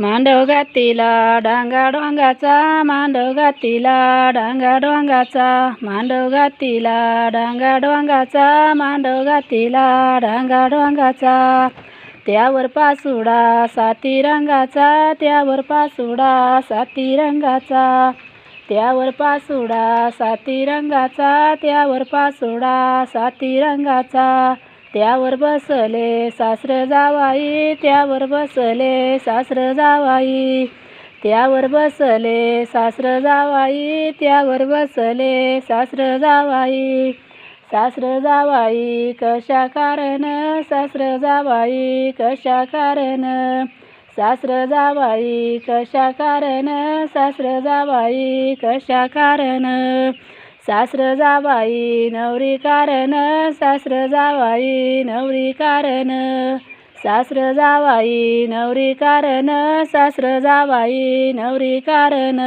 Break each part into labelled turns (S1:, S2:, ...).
S1: मांडव गातीला डांगा डोंगाचा मांडव गातीला डांगा डोंगाचा मांडव गातीला डांगा डोंगाचा मांडव गातीला डांगा डोंगाचा त्यावर पासुडा साती रंगाचा त्यावर पासुडा साती रंगाचा त्यावर पासुडा साती रंगाचा त्यावर पासुडा साती रंगाचा त्यावर बसले सासर जावाई त्यावर बसले सासर जावाई. त्यावर बसले सासर जावाई त्यावर बसले सासर जावाई. सासर जावाई कशा कारण? सासर जावाई कशा कारण? सासर जावाई कशा कारण? सासर जावाई कशा कारण? सासर जावाई नवरी कारण सासर जावाई नवरी कारण. सासर जावाई नवरी कारण सासर जावाई नवरी कारण.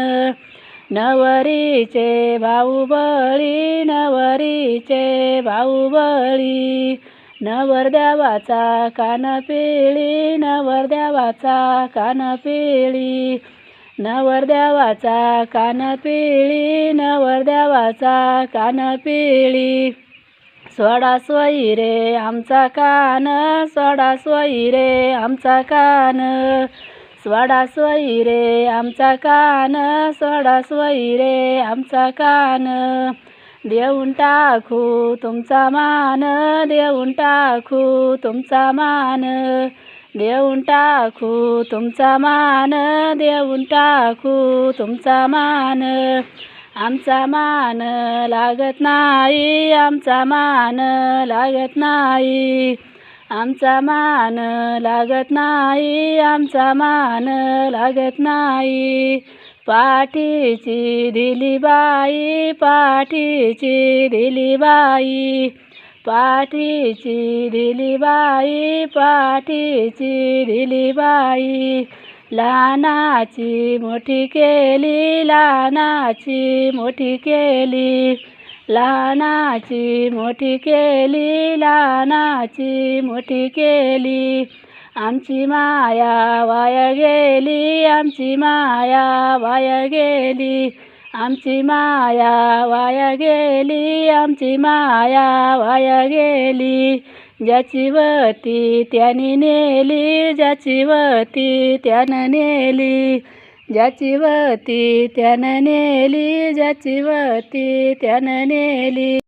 S1: नवरीचे भाऊबळी नवरीचे भाऊबळी नवरदेवाचा कानपिळी नवरदेवाचा कानपिळी नवरदेवाचा कानपिळी नवरदेवाचा कानपिळी सोडा सोयी रे आमचा कान सोडा सोयी रे आमचा कान. सोडा सोयी रे आमचा कान सोडा सोयी रे आमचा कान. देऊन टाकू तुमचा मान देऊन टाकू तुमचा मान. देऊन टाकू तुमचा मान देऊन टाकू तुमचा मान. आमचा मान लागत नाही आमचा मान लागत नाही. आमचा मान लागत नाही आमचा मान लागत नाही. पाठीची दिली बाई पाठीची दिली बाई. पाठीची दिली बाई पाठीची दिली बाई. लहानाची मोठी केली लहानाची मोठी केली. लहानाची मोठी केली लहानाची मोठी केली. आमची माया वाया गेली आमची माया वाया गेली. आमची माया वाया गेली आमची माया वाया गेली. ज्याची वती त्याने नेली ज्याची वती त्यानं नेली. ज्याची वती त्यानं नेली ज्याची वती त्यानं नेली.